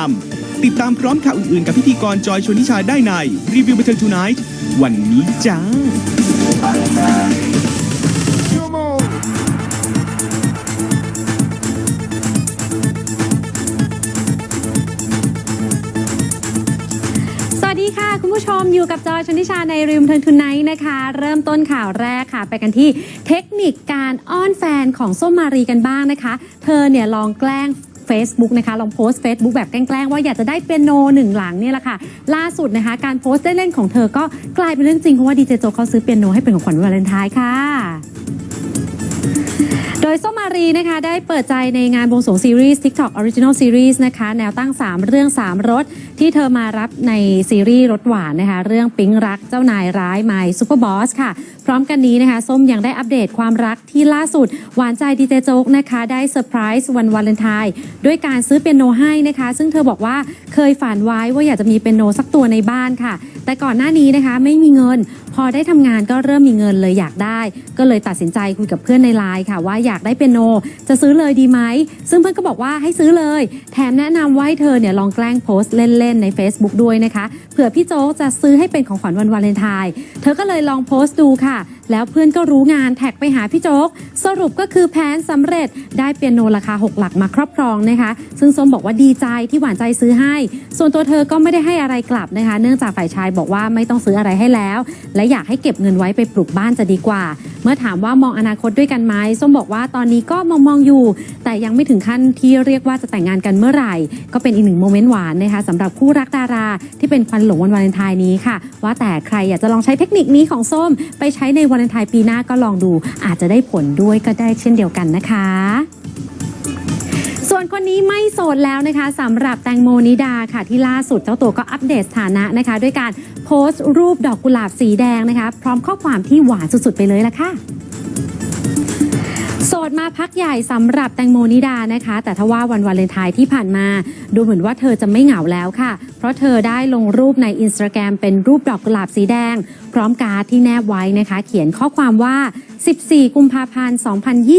าม ติดตามพร้อมข่าวอื่นๆ กับพิธีกรจอยชนทิชาได้ในรีวิวบันเทิงทูไนท์วันนี้จ้าสวัสดีค่ะ คุณผู้ชมอยู่กับจอยชนิชาในริมเทิงทุนไนท์นะคะ เริ่มต้นข่าวแรกค่ะ ไปกันที่เทคนิคการอ้อนแฟนของส้มมารีกันบ้างนะคะ เธอเนี่ยลองแกล้ง Facebook นะคะลองโพสต์ Facebook แบบแกล้งๆว่าอยากจะได้เปียโนหนึ่งหลังเนี่ยแหละค่ะ ล่าสุดนะคะการโพสต์เล่นของเธอก็กลายเป็นเรื่องจริงเพราะว่าดีเจโจเขาซื้อเปียโนให้เป็นของขวัญวันวาเลนไทน์ค่ะ ยส้มมารีนะคะ ได้เปิดใจในงานวงสวงซีรีส์ TikTok Original Series นะคะ แนวตั้ง 3 เรื่อง 3 รถ ที่เธอมารับในซีรีส์รถหวานนะคะ เรื่องปิ๊งรักเจ้านายร้ายไมซูเปอร์บอสค่ะ พร้อมกันนี้นะคะ ส้มยังได้อัปเดตความรักที่ล่าสุด หวานใจดีเจโจ๊กนะคะ ได้เซอร์ไพรส์วันวาเลนไทน์ด้วยการซื้อเปียโนให้นะคะ ซึ่งเธอบอกว่าเคยฝันไว้ว่าอยากจะมีเปียโนสักตัวในบ้านค่ะ แต่ก่อนหน้านี้นะคะไม่มีเงิน พอได้ทำงานก็เริ่มมีเงินเลยอยากได้ ก็เลยตัดสินใจคุยกับเพื่อนในไลน์ค่ะว่าอยากได้เปียโน จะซื้อเลยดีไหม ซึ่งเพื่อนก็บอกว่าให้ซื้อเลย แถมแนะนำว่าให้เธอเนี่ยลองแกล้งโพสต์เล่นๆใน Facebook ด้วยนะคะ เผื่อพี่โจ๊กจะซื้อให้เป็นของขวัญวันวาเลนไทน์ เธอก็เลยลองโพสต์ดูค่ะ แล้วเพื่อนก็รู้งานแท็กไปหาพี่โจ๊ก สรุปก็คือแผนสำเร็จได้เปียโนราคา 6 หลักมาครอบครองนะคะ ซึ่งส้มบอกว่าดีใจที่หวานใจซื้อให้ ส่วนตัวเธอก็ไม่ได้ให้อะไรกลับนะคะ เนื่องจากฝ่ายชายบอกว่าไม่ต้องซื้ออะไรให้แล้ว และอยากให้เก็บเงินไว้ไปปลูกบ้านจะดีกว่า เมื่อถามว่ามองอนาคตด้วยกันไหมส้มบอกว่าตอนนี้ก็มองมองอยู่ แต่ยังไม่ถึงขั้นที่เรียกว่าจะแต่งงานกันเมื่อไหร่ ก็เป็นอีกหนึ่งโมเมนต์หวานนะคะสำหรับคู่รักดารา ที่เป็นควันหลงวันวาเลนไทน์นี้ค่ะ ว่าแต่ใครอยากจะลองใช้เทคนิคนี้ของส้มไปใช้ในวาเลนไทน์ปีหน้าก็ลองดูอาจจะได้ผลด้วยก็ได้เช่นเดียวกันนะคะส่วนคนนี้ไม่โสดแล้วนะคะสำหรับแตงโมนิดาค่ะที่ล่าสุดเจ้าตัวก็อัปเดตสถานะนะคะ ด้วยการโพสต์รูปดอกกุหลาบสีแดงนะคะ พร้อมข้อความที่หวานสุดๆไปเลยละค่ะ สดมาพักใหญ่สำหรับแตงโมนิดานะคะ แต่ถ้าว่าวันวาเลนไทน์ที่ผ่านมา ดูเหมือนว่าเธอจะไม่เหงาแล้วค่ะ เพราะเธอได้ลงรูปในอินสตาแกรมเป็นรูปดอกกุหลาบสีแดง พร้อมการ์ดที่แนบไว้นะคะ เขียนข้อความว่า 14 กุมภาพันธ์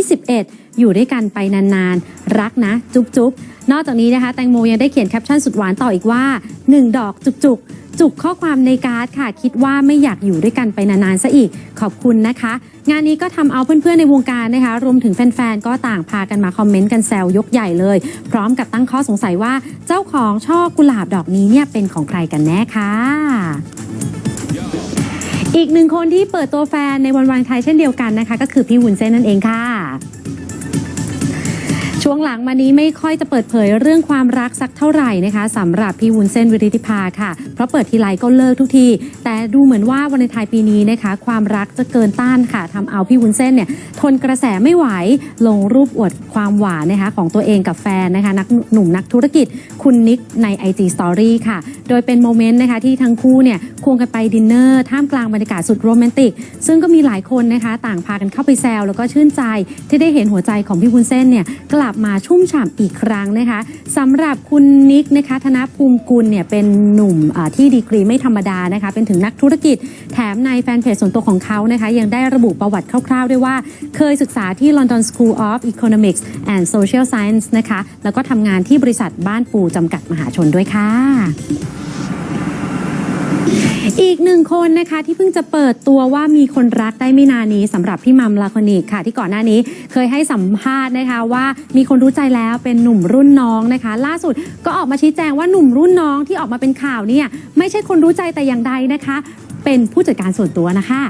2021 อยู่ด้วยกันไปนานๆ รักนะ จุ๊บจุ๊บ นอกจากนี้นะคะแตงโมยังได้เขียนแคปชั่นสุดหวานต่ออีกว่า 1 ดอกจุกจุกๆ จุกข้อความในการ์ดค่ะ คิดว่าไม่อยากอยู่ด้วยกันไปนานๆซะอีกขอบคุณนะคะ งานนี้ก็ทำเอาเพื่อนๆในวงการนะคะ รวมถึงแฟนๆ ก็ต่างพากันมาคอมเมนต์กันแซวยกใหญ่เลย พร้อมกับตั้งข้อสงสัยว่าเจ้าของช่อกุหลาบดอกนี้เนี่ยเป็นของใครกันแน่ค่ะอีกหนึ่งคนที่เปิดตัวแฟนในวันวาเลนไทน์เช่นเดียวกันนะคะ ก็คือพี่วุ้นเส้นนั่นเองค่ะ ช่วงหลังมานี้ไม่ค่อยจะเปิดเผยเรื่องความรักสักเท่าไหร่นะคะสำหรับพี่วุ้นเส้นวิริธิภาค่ะ เพราะเปิดทีไรก็เลิกทุกที แต่ดูเหมือนว่าวันในไทยปีนี้นะคะ ความรักจะเกินต้านค่ะทำเอาพี่วุ้นเส้นเนี่ยทนกระแสไม่ไหวลงรูปอวดความหวานนะคะของตัวเองกับแฟนนะคะนักหนุ่มนักธุรกิจคุณนิกใน IG Story ค่ะ โดยเป็นโมเมนต์นะคะที่ทั้งคู่เนี่ยควงกันไปดินเนอร์ท่ามกลางบรรยากาศสุดโรแมนติก ซึ่งก็มีหลายคนนะคะ ต่างพากันเข้าไปแซวแล้วก็ชื่นใจที่ได้เห็นหัวใจของพี่วุ้นเส้นเนี่ยกลับมาชุ่มฉ่ำอีกครั้งนะคะสำหรับคุณนิกนะคะ ธนภูมิกุลเนี่ยเป็นหนุ่มที่ดีกรีไม่ธรรมดานะคะ เป็นถึงนักธุรกิจ แถมในแฟนเพจส่วนตัวของเขานะคะ ยังได้ระบุประวัติคร่าวๆ ด้วยว่า เคยศึกษาที่ London School of Economics and Social Science นะคะ แล้วก็ทำงานที่บริษัทบ้านปูจำกัดมหาชนด้วยค่ะ อีกหนึ่งคนนะคะที่เพิ่งจะเปิดตัวว่ามีคนรักได้ไม่นานนี้สำหรับพี่มัมลาคอนิกค่ะ ที่ก่อนหน้านี้เคยให้สัมภาษณ์นะคะว่ามีคนรู้ใจแล้วเป็นหนุ่มรุ่นน้องนะคะ ล่าสุดก็ออกมาชี้แจงว่าหนุ่มรุ่นน้องที่ออกมาเป็นข่าวเนี่ยไม่ใช่คนรู้ใจแต่อย่างใดนะคะ เป็นผู้จัดการส่วนตัวนะคะ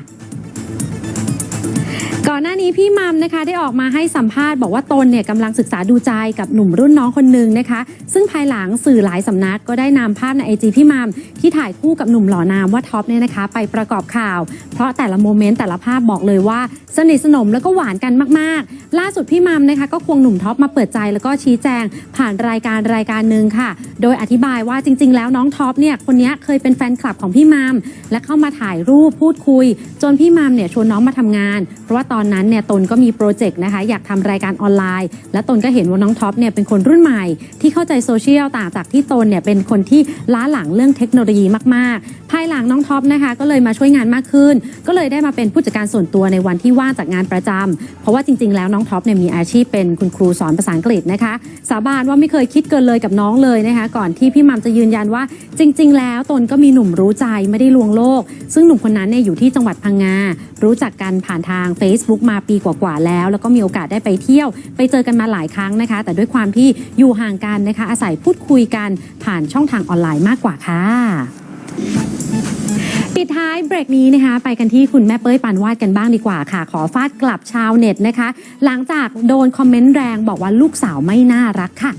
อนหน้านี้พี่มัมนะคะได้ออกมาให้สัมภาษณ์บอกว่าตนเนี่ยกำลังศึกษาดูใจกับหนุ่มรุ่นน้องคนหนึ่งนะคะ ซึ่งภายหลังสื่อหลายสำนักก็ได้นำภาพในไอจีพี่มัมที่ถ่ายคู่กับหนุ่มหล่อนามว่าท็อปเนี่ยนะคะ ไปประกอบข่าว เพราะแต่ละโมเมนต์แต่ละภาพบอกเลยว่า สนิทสนมแล้วก็หวานกันมากๆ ล่าสุดพี่มัมนะคะก็ควงหนุ่มท็อปมาเปิดใจแล้วก็ชี้แจง ผ่านรายการรายการหนึ่งค่ะ โดยอธิบายว่าจริง ๆ แล้วน้องท็อปเนี่ยคนนี้เคยเป็นแฟนคลับของพี่มัมและเข้ามาถ่ายรูปพูดคุย จนพี่มัมเนี่ยชวนน้องมาทำงาน เพราะว่าตอนนั้นเนี่ยตนก็มีโปรเจกต์นะคะอยากทำรายการออนไลน์ และตนก็เห็นว่าน้องท็อปเนี่ยเป็นคนรุ่นใหม่ ที่เข้าใจโซเชียลต่างจากที่ตนเนี่ยเป็นคนที่ล้าหลังเรื่องเทคโนโลยีมากๆ ภายหลังน้องท็อปนะคะก็เลยมาช่วยงานมากขึ้น ก็เลยได้มาเป็นผู้จัดการส่วนตัวในวันที่ว่างจากงานประจำเพราะว่าจริง ๆ แล้วน้องท็อปเนี่ยมีอาชีพเป็นคุณครูสอนภาษาอังกฤษนะคะสาบานว่าไม่เคยคิดเกินเลยกับน้องเลยนะคะก่อนที่พี่มัมจะยืนยันว่าจริง ๆ แล้วตนก็มีหนุ่มรู้ใจไม่ได้ลวงโลก ซึ่งหนุ่มคนนั้นเนี่ยอยู่ที่จังหวัดพังงารู้จักกันผ่านทาง Facebook ุกมาปีกว่าๆแล้ว แล้วก็มีโอกาสได้ไปเที่ยว ไปเจอกันมาหลายครั้งนะคะ แต่ด้วยความที่อยู่ห่างกันนะคะ อาศัยพูดคุยกันผ่านช่องทางออนไลน์มากกว่าค่ะปิดท้ายเบรกนี้นะคะไปกันที่คุณแม่เป้ยปานวาดกันบ้างดีกว่าค่ะ ขอฟาดกลับชาวเน็ตนะคะ หลังจากโดนคอมเมนต์แรงบอกว่าลูกสาวไม่น่ารักค่ะ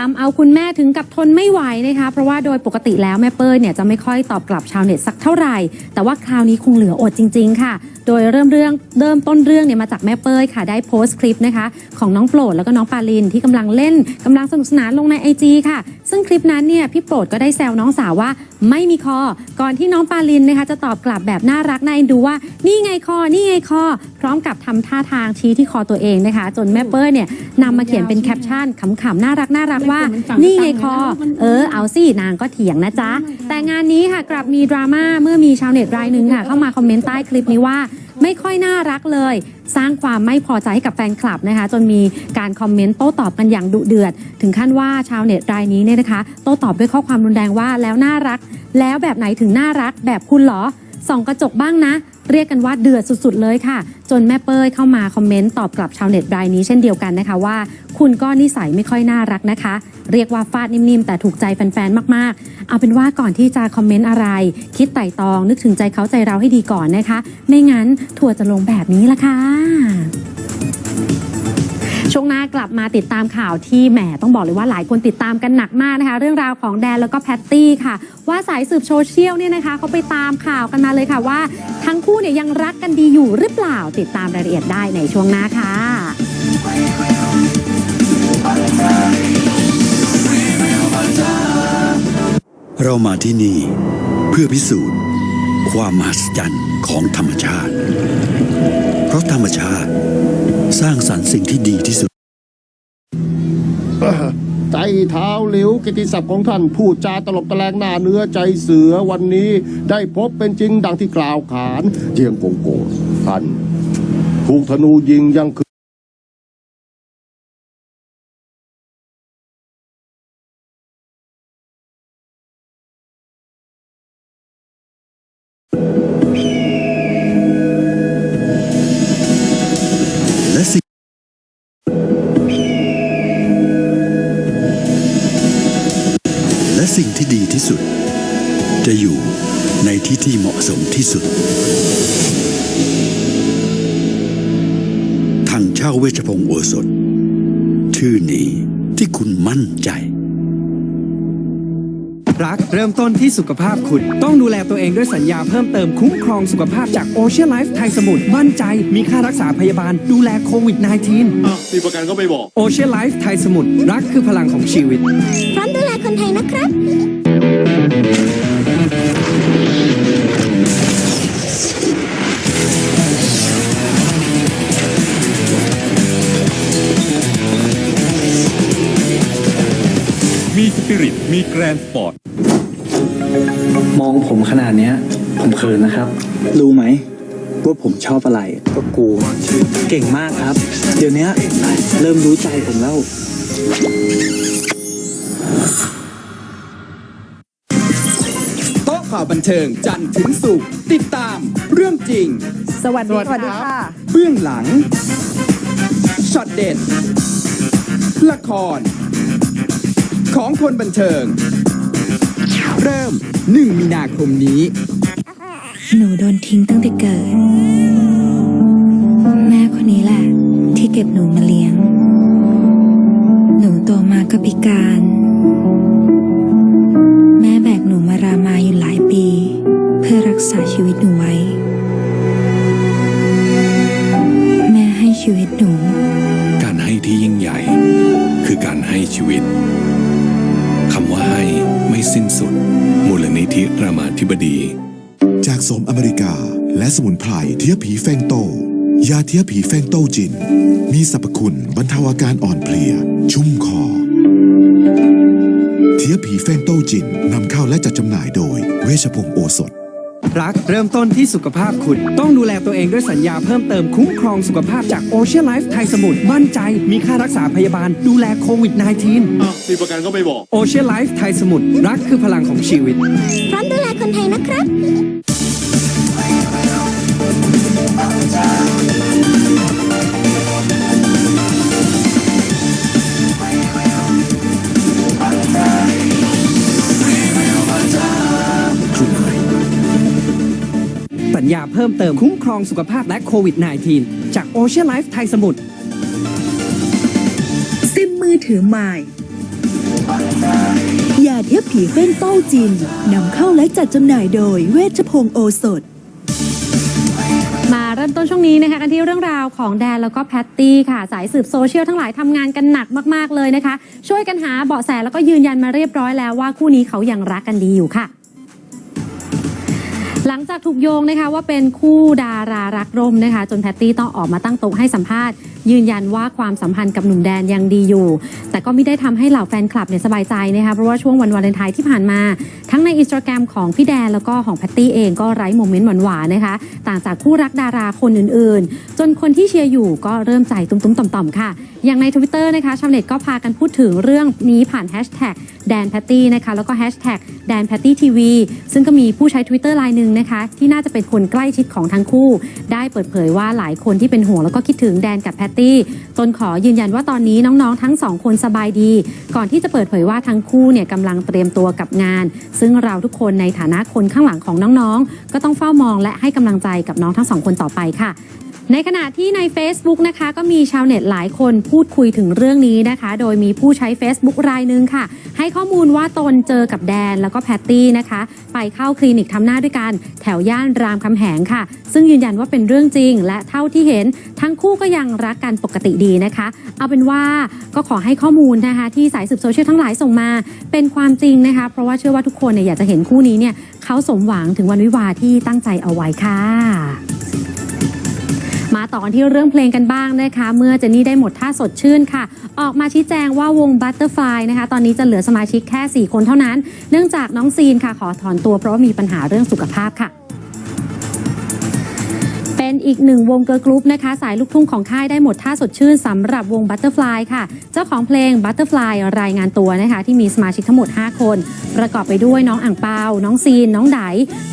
ทำเอาคุณแม่ถึงกับทนไม่ไหวนะคะ เพราะว่าโดยปกติแล้วแม่เป้ยเนี่ยจะไม่ค่อยตอบกลับชาวเน็ตสักเท่าไหร่ แต่ว่าคราวนี้คงเหลืออดจริง ๆ ค่ะโดยเริ่มเรื่องเริ่มต้นเรื่องเนี่ยมาจากแม่เป้ยค่ะได้โพสต์คลิปนะคะ ของน้องโปรดแล้วก็น้องปาลินที่กำลังเล่นกำลังสนุกสนานลงในไอจีค่ะ ซึ่งคลิปนั้นเนี่ยพี่โปรดก็ได้แซวน้องสาวว่าไม่มีคอ ก่อนที่น้องปาลินนะคะจะตอบกลับแบบน่ารักน่าเอ็นดูว่า นี่ไงคอ นี่ไงคอ พร้อมกับทำท่าทางชี้ที่คอตัวเองนะคะ จนแม่เป้ยเนี่ยนำมาเขียนเป็นแคปชั่นขำๆน่ารักน่ารักว่า นี่ไงคอ เออ เอาสินางก็เถียงนะจ๊ะ แต่งานนี้ค่ะกลับมีดราม่าเมื่อมีชาวเน็ตรายหนึ่งค่ะเข้ามาคอมเมนต์ใต้คลิปนี้ว่าไม่ค่อยน่ารักเลย สร้างความไม่พอใจให้กับแฟนคลับนะคะ จนมีการคอมเมนต์โต้ตอบกันอย่างดุเดือด ถึงขั้นว่าชาวเน็ตรายนี้เนี่ยนะคะ โต้ตอบด้วยข้อความรุนแรงว่าแล้วน่ารัก แล้วแบบไหนถึงน่ารักแบบคุณเหรอส่องกระจกบ้างนะ เรียกกันว่าเดือดสุดๆเลยค่ะ จนแม่เป้ยเข้ามาคอมเมนต์ตอบกลับชาวเน็ตรายนี้เช่นเดียวกันนะคะว่า คุณก็นิสัยไม่ค่อยน่ารักนะคะ เรียกว่าฟาดนิ่มๆ แต่ถูกใจแฟนๆ มากๆ เอาเป็นว่าก่อนที่จะคอมเมนต์อะไร คิดไต่ตองนึกถึงใจเขาใจเราให้ดีก่อนนะคะ ไม่งั้นถั่วจะลงแบบนี้ละค่ะช่วงหน้ากลับมาติดตามข่าวที่แหมต้องบอกเลยว่าหลายคนติดตามกันหนักมากนะคะ เรื่องราวของแดนแล้วก็แพตตี้ค่ะ ว่าสายสืบโซเชียลเนี่ยนะคะเขาไปตามข่าวกันมาเลยค่ะว่า ทั้งคู่เนี่ยยังรักกันดีอยู่หรือเปล่าติดตามรายละเอียดได้ในช่วงหน้าค่ะ เรามาที่นี่เพื่อพิสูจน์ ความมหัศจรรย์ของธรรมชาติ เพราะธรรมชาติสร้างสรรค์สิ่งที่ดีที่สุด ใจเท้าเหลวกิติศัพท์ของท่านพูดจาตลบตะแลงหน้าเนื้อใจเสือวันนี้ได้พบเป็นจริงดังที่กล่าวขานเจียงโกโกท่านถูกธนูยิงยังคือ ที่ดีที่สุด จะอยู่ในที่ที่เหมาะสมที่สุด ทางเช่าเวชพงศ์โอสถ ชื่อนี้ที่คุณมั่นใจรักเริ่มต้นที่สุขภาพคุณ ต้องดูแลตัวเองด้วยสัญญาเพิ่มเติมคุ้มครองสุขภาพจากโอเชีย n ไลฟ์ไทยสมุทรมั่นใจ มีค่ารักษาพยาบาลดูแลโควิด -19 อ้าวมีประกันก็ไม่บอกโอเชีย n ไลฟ์ไทยสมุทรรักคือพลังของชีวิต พร้อมดูแลคนไทยนะครับ มีสปิริต มีแกรนสปอร์ต มองผมขนาดเนี้ย ผมเขินนะครับ รู้ไหม ว่าผมชอบอะไร ก็กู เก่งมากครับ เดี๋ยวนี้เริ่มรู้ใจผมแล้ว ข่าวบันเทิงจันทร์ถึงสุขติดตามเรื่องจริง สวัสดีสวัสดีค่ะ เบื้องหลังช็อตเด็ด ละคร ของคนบันเทิง เริ่ม 1 มีนาคมนี้ หนูโดนทิ้งตั้งแต่เกิด แม่คนนี้แหละ ที่เก็บหนูมาเลี้ยง หนูโตมาก็พิการ สิ้นสุด มูลนิธิรามาธิบดี จากสมอเมริกาและสมุนไพรเทียผีแฟงโต ยาเทียผีแฟงโตจิน มีสรรพคุณบรรเทาอาการอ่อนเพลีย ชุ่มคอ เทียผีแฟงโตจินนำเข้าและจัดจำหน่ายโดยเวชพงศ์โอสถ รัก เริ่มต้นที่สุขภาพคุณ ต้องดูแลตัวเองด้วยสัญญาเพิ่มเติมคุ้มครองสุขภาพจากโอเชียนไลฟ์ไทยสมุทรมั่นใจ มีค่ารักษาพยาบาลดูแลโควิด -19 มีประกันก็ไม่บอกโอเชียนไลฟ์ไทยสมุทรรักคือพลังของชีวิตพร้อมดูแลคนไทยนะครับ สัญญาเพิ่มเติมคุ้มครองสุขภาพและโควิด -19 จากโอเชียนไลฟ์ไทยสมุทรซิมมือถือใหม่ยาเทียบผีเฟ้นโต้จินนำเข้าและจัดจำหน่ายโดยเวชพงศ์โอสถมาเริ่มต้นช่วงนี้นะคะกันที่เรื่องราวของแดนแล้วก็แพตตี้ค่ะ สายสืบโซเชียลทั้งหลายทำงานกันหนักมาก ๆ เลยนะคะ ช่วยกันหาเบาะแสแล้วก็ยืนยันมาเรียบร้อยแล้วว่าคู่นี้เขายังรักกันดีอยู่ค่ะ หลังจากถูกโยงนะคะว่าเป็นคู่ดารารักร่มนะคะ จนแพตตี้ต้องออกมาตั้งโต๊ะให้สัมภาษณ์ยืนยันว่าความสัมพันธ์กับหนุ่มแดนยังดีอยู่ แต่ก็ไม่ได้ทำให้เหล่าแฟนคลับเนี่ยสบายใจนะคะเพราะว่าช่วงวันวาเลนไทน์ที่ผ่านมา ทั้งในอินสตาแกรมของพี่แดนแล้วก็ของแพตตี้เองก็ไร้โมเมนต์หวานๆนะคะ ต่างจากคู่รักดาราคนอื่นๆ จนคนที่เชียร์อยู่ก็เริ่มใจตุ้มๆต่อมๆค่ะ อย่างในทวิตเตอร์นะคะชาวเน็ตก็พากันพูดถึงเรื่องนี้ผ่านแฮชแท็กแดนแพตตี้นะคะแล้วก็แฮชแท็กแดนแพตตี้ทีวีซึ่งก็มีผู้ใช้ Twitter รายหนึ่งนะคะที่น่าจะเป็นคนใกล้ชิดของทั้งคู่ ได้เปิดเผยว่าหลายคนที่เป็นห่วงแล้วก็คิดถึงแดนกับแพตตี้ตนขอยืนยันว่าตอนนี้น้องๆ ทั้งสองคนสบายดี ก่อนที่จะเปิดเผยว่าทั้งคู่เนี่ยกำลังเตรียมตัวกับงาน ซึ่งเราทุกคนในฐานะคนข้างหลังของน้องๆ ก็ต้องเฝ้ามองและให้กำลังใจกับน้องทั้งสองคนต่อไปค่ะ ในขณะที่ใน Facebook นะคะ ก็มีชาวเน็ตหลายคนพูดคุยถึงเรื่องนี้นะคะ โดยมีผู้ใช้ Facebook รายหนึ่งค่ะ ให้ข้อมูลว่าตนเจอกับแดนแล้วก็แพตตี้นะคะ ไปเข้าคลินิกทำหน้าด้วยกันแถวย่านรามคำแหงค่ะ ซึ่งยืนยันว่าเป็นเรื่องจริง และเท่าที่เห็นทั้งคู่ก็ยังรักกันปกติดีนะคะ เอาเป็นว่าก็ขอให้ข้อมูลนะคะ ที่สายสืบโซเชียลทั้งหลายส่งมา เป็นความจริงนะคะ เพราะว่าเชื่อว่าทุกคนเนี่ยอยากจะเห็นคู่นี้เนี่ยเขาสมหวังถึงวันวิวาที่ตั้งใจเอาไว้ค่ะ ต่อกันที่เรื่องเพลงกันบ้างนะคะ เมื่อเจนนี่ได้หมดท่าสดชื่นค่ะ ออกมาชี้แจงว่าวง Butterfly นะคะ ตอนนี้จะเหลือสมาชิกแค่ 4 คนเท่านั้น เนื่องจากน้องซีนค่ะขอถอนตัวเพราะว่ามีปัญหาเรื่องสุขภาพค่ะ เป็นอีกหนึ่งวงเกิร์ลกรุ๊ปนะคะ สายลูกทุ่งของค่ายได้หมดท่าสดชื่นสำหรับวง Butterfly ค่ะ เจ้าของเพลง Butterfly รายงานตัวนะคะ ที่มีสมาชิกทั้งหมด 5 คน ประกอบไปด้วยน้องอ่างเปา น้องซีน น้องได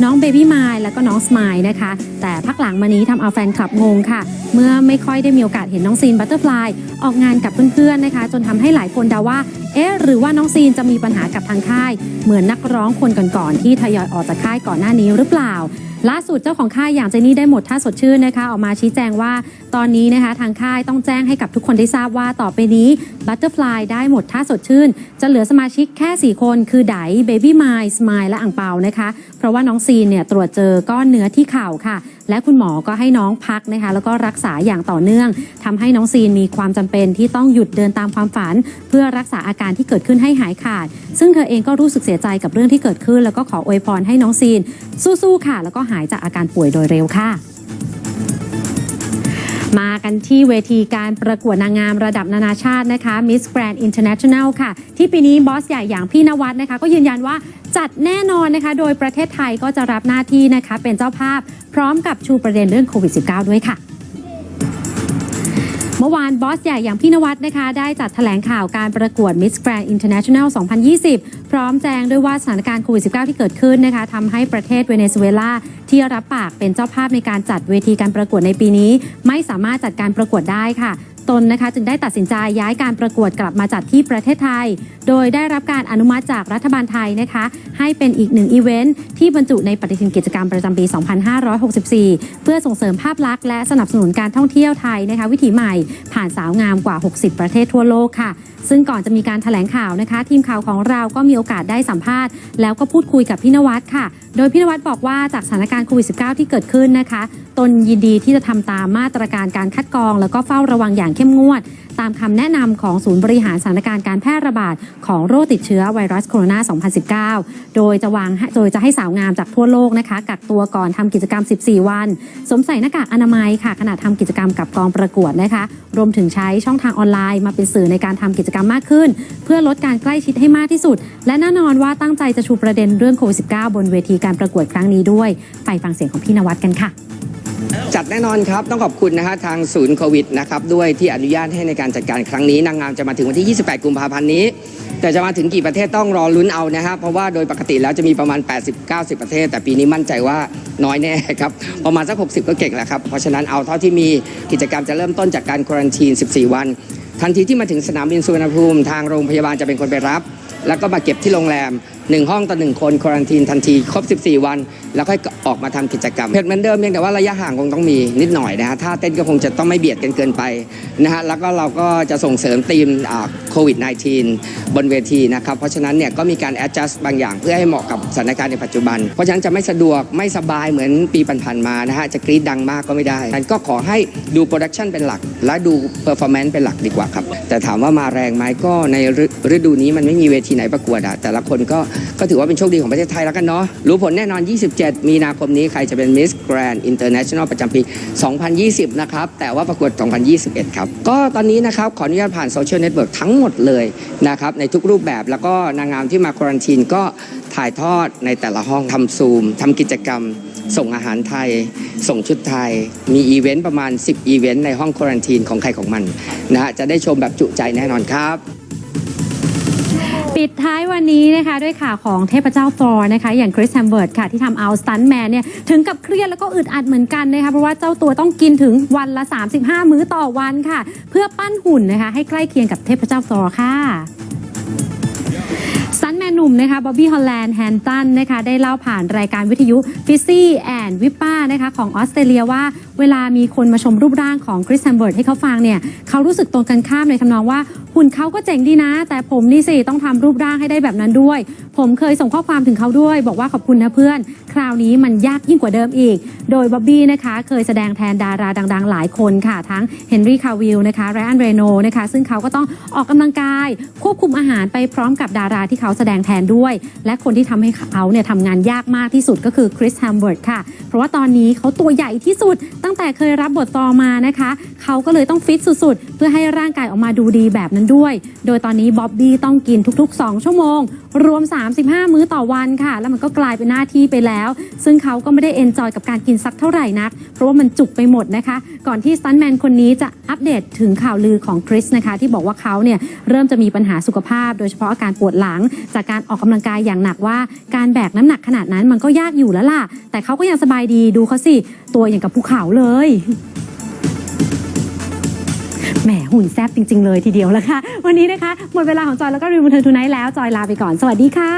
น้องเบบี้มายแล้วก็น้องสมายนะคะ แต่พักหลังมานี้ทำเอาแฟนคลับงงค่ะ เมื่อไม่ค่อยได้มีโอกาสเห็นน้องซีน Butterfly ออกงานกับเพื่อนๆนะคะ จนทำให้หลายคนเดาว่าเอ๊ะหรือว่าน้องซีนจะมีปัญหากับทางค่าย เหมือนนักร้องคนก่อนๆที่ทยอยออกจากค่ายก่อนหน้านี้หรือเปล่า ล่าสุดเจ้าของค่ายอย่างเจนี่ได้หมดท่าสดชื่นนะคะ ออกมาชี้แจงว่าตอนนี้นะคะ ทางค่ายต้องแจ้งให้กับทุกคนได้ทราบว่าต่อไปนี้ Butterfly ได้หมดท่าสดชื่น จะเหลือสมาชิกแค่ 4 คน คือไดเบบี้มายสมายและอ่างเปานะคะ เพราะว่าน้องซีนเนี่ยตรวจเจอก้อนเนื้อที่เข่าค่ะ และคุณหมอก็ให้น้องพักนะคะ แล้วก็รักษาอย่างต่อเนื่องทำให้น้องซีนมีความจำเป็นที่ต้องหยุดเดินตามความฝัน เพื่อรักษาอาการที่เกิดขึ้นให้หายขาด ซึ่งเธอเองก็รู้สึกเสียใจกับเรื่องที่เกิดขึ้น แล้วก็ขออวยพรให้น้องซีน สู้ๆค่ะ แล้วก็หายจากอาการป่วยโดยเร็วค่ะ มากันที่เวทีการประกวดนางงามระดับนานาชาตินะคะ Miss Grand International ค่ะ ที่ปีนี้บอสใหญ่อย่างพี่นวัดนะคะ ก็ยืนยันว่าจัดแน่นอนนะคะ โดยประเทศไทยก็จะรับหน้าที่นะคะ เป็นเจ้าภาพพร้อมกับชูประเด็นเรื่องโควิด -19 ด้วยค่ะ เมื่อวานบอสใหญ่อย่างพี่นวัดนะคะ ได้จัดแถลงข่าวการประกวด Miss Grand International 2020 พร้อมแจ้งด้วยว่าสถานการณ์โควิด -19 ที่เกิดขึ้นนะคะทำให้ประเทศเวเนซุเอลาที่รับปากเป็นเจ้าภาพในการจัดเวทีการประกวดในปีนี้ ไม่สามารถจัดการประกวดได้ค่ะ ตนนะคะ จึงได้ตัดสินใจย้ายการประกวดกลับมาจัดที่ประเทศไทย โดยได้รับการอนุมัติจากรัฐบาลไทยนะคะ ให้เป็นอีกหนึ่งอีเวนท์ที่บรรจุในปฏิทินกิจกรรมประจำปี 2564 เพื่อส่งเสริมภาพลักษณ์และสนับสนุนการท่องเที่ยวไทยนะคะ วิถีใหม่ผ่านสาวงามกว่า 60 ประเทศทั่วโลกค่ะ ซึ่งก่อนจะมีการถแถลงข่าวนะคะ ทีมข่าวของเราก็มีโอกาสได้สัมภาษณ์ แล้วก็พูดคุยกับพี่นวัดค่ะ โดยพี่นวัดบอกว่าจากสถานการณ์โควิด -19 ที่เกิดขึ้นนะคะ ตนยินดีที่จะทำตามมาตรการการคัดกรอง แล้วก็เฝ้าระวังอย่างเข้มงวด ตามคำแนะนำของศูนย์บริหารสถานการณ์การแพร่ระบาดของโรคติดเชื้อไวรัสโคโรนา 2019 โดยจะวางโดยจะให้สาวงามจากทั่วโลกนะคะ กักตัวก่อนทำกิจกรรม 14 วัน สวมใส่หน้ากากอนามัยค่ะขณะทำกิจกรรมกับกองประกวดนะคะ รวมถึงใช้ช่องทางออนไลน์มาเป็นสื่อในการทำกิจกรรมมากขึ้น เพื่อลดการใกล้ชิดให้มากที่สุด และแน่นอนว่าตั้งใจจะชูประเด็นเรื่องโควิด -19 บนเวทีการประกวดครั้งนี้ด้วย ไปฟังเสียงของพี่นวัดกันค่ะจัดแน่นอนครับต้องขอบคุณนะฮะทางศูนย์โควิดนะครับด้วยที่อนุญาตให้ในการจัดการครั้งนี้นางงามจะมาถึงวันที่ 28 กุมภาพันธ์นี้ แต่จะมาถึงกี่ประเทศต้องรอลุ้นเอานะฮะเพราะว่าโดยปกติแล้วจะมีประมาณ 80-90 ประเทศ แต่ปีนี้มั่นใจว่าน้อยแน่ครับประมาณสัก 60 ก็เก่งแล้วครับเพราะฉะนั้นเอาเท่าที่มีกิจกรรมจะเริ่มต้นจากการควอนตีน 14 วัน ทันทีที่มาถึงสนามบินสุวรรณภูมิทางโรงพยาบาลจะเป็นคนไปรับ แล้วก็มาเก็บที่โรงแรม 1 ห้องต่อ 1 คนควอนตีนทันที ครบ 14 วัน แล้วค่อยออกมาทำกิจกรรมเหมือนเดิมเพียงแต่ว่าระยะห่างคงต้องมีนิดหน่อยนะฮะถ้าเต้นก็คงจะต้องไม่เบียดกันเกินไปนะฮะแล้วก็เราก็จะส่งเสริมทีมโควิด -19 บนเวทีนะครับ เพราะฉะนั้นเนี่ยก็มีการ adjust บางอย่างเพื่อให้เหมาะกับสถานการณ์ในปัจจุบัน เพราะฉะนั้นจะไม่สะดวกไม่สบายเหมือนปีผ่านๆมานะฮะจะกรี๊ดดังมากก็ไม่ได้งั้นก็ขอให้ดูโปรดักชันเป็นหลัก และดูเ e อร์ฟอร์แมนซ์เป็นหลักดีกว่าครับ แต่ถามว่ามาแรงไหมก็ในฤฤดูนี้มันไม่มีเวทีไหนประกวดอะแต่ละคนก็ก็ถือว่าเป็นโชคดีของประเทศไทยแล้วกันเนาะรู้ผลแน่นอน 27 มีนาคมนี้ใครจะเป็น Miss Grand International ประจำปี 2020 นะครับ แต่ว่าประกวด 2021 ครับ ก็ตอนนี้นะครับ ขออนุญาตผ่านโซเชียลเน็ตเวิร์กทั้งหมดเลยนะครับ ในทุกรูปแบบแล้วก็นางงามที่มาควอนตีนก็ถ่ายทอดในแต่ละห้องทำซูมทำกิจกรรม ส่งอาหารไทย ส่งชุดไทย มีอีเวนต์ประมาณ 10 อีเวนต์ในห้องควอนตีนของใครของมันนะฮะจะได้ชมแบบจุใจแน่นอนครับ ปิดท้ายวันนี้นะคะด้วยข่าวของเทพเจ้าฟอร์นะคะ อย่างคริสแฮมเบิร์ตค่ะที่ทำเอาสตันแมนเนี่ยถึงกับเครียดแล้วก็อึดอัดเหมือนกันนะคะเพราะว่าเจ้าตัวต้องกินถึงวันละ 35 มื้อต่อวันค่ะ เพื่อปั้นหุ่นนะคะ ให้ใกล้เคียงกับเทพเจ้าฟอร์ค่ะ หนุ่มนะคะบ๊อบบี้ฮอลแลนด์แฮนตันนะคะได้เล่าผ่านรายการวิทยุฟิซซี่แอนวิปป้านะคะของออสเตรเลียว่า เวลามีคนมาชมรูปร่างของคริสแฮมเบิร์ตให้เขาฟังเนี่ยเขารู้สึกตรงกันข้ามในทำนองว่าหุ่นเขาก็เจ๋งดีนะ แต่ผมนี่สิ ต้องทำรูปร่างให้ได้แบบนั้นด้วย ผมเคยส่งข้อความถึงเขาด้วย บอกว่าขอบคุณนะเพื่อน คราวนี้มันยากยิ่งกว่าเดิมอีก โดยบ๊อบบี้นะคะ เคยแสดงแทนดาราดัง ๆ หลายคนค่ะ ทั้งเฮนรี่คาวิลนะคะไรอันเรโนนะคะ ซึ่งเขาก็ต้องออกกำลังกาย ควบคุมอาหารไปพร้อมกับดาราที่เขาแสดงแทนด้วย และคนที่ทำให้เขาเนี่ยทำงานยากมากที่สุดก็คือคริสแฮมเบิร์ตค่ะ เพราะว่าตอนนี้เขาตัวใหญ่ที่สุด ตั้งแต่เคยรับบทตอมานะคะ เขาก็เลยต้องฟิตสุดๆ เพื่อให้ร่างกายออกมาดูดีแบบนั้นด้วย โดยตอนนี้บ๊อบบี้ต้องกินทุกๆ 2 ชั่วโมง รวม 35 มื้อต่อวันค่ะ แล้วมันก็กลายเป็นหน้าที่ไปแล้ว ซึ่งเขาก็ไม่ได้เอนจอยกับการกินสักเท่าไหร่นัก เพราะว่ามันจุกไปหมดนะคะ ก่อนที่สตันแมนคนนี้จะอัปเดตถึงข่าวลือของคริสนะคะที่บอกว่าเขาเนี่ยเริ่มจะมีปัญหาสุขภาพ โดยเฉพาะอาการปวดหลังจากการออกกำลังกายอย่างหนักว่า การแบกน้ำหนักขนาดนั้นมันก็ยากอยู่แล้วล่ะ แต่เขาก็ยังสบายดีดูเขาสิ ตัวอย่างกับภูเขาเลยแหมหุ่นแซ่บจริง ๆ เลยทีเดียวแล้วค่ะ วันนี้นะคะ หมดเวลาของจอยแล้วก็รีวิวบันเทิงทูไนท์แล้ว จอยลาไปก่อน สวัสดีค่ะ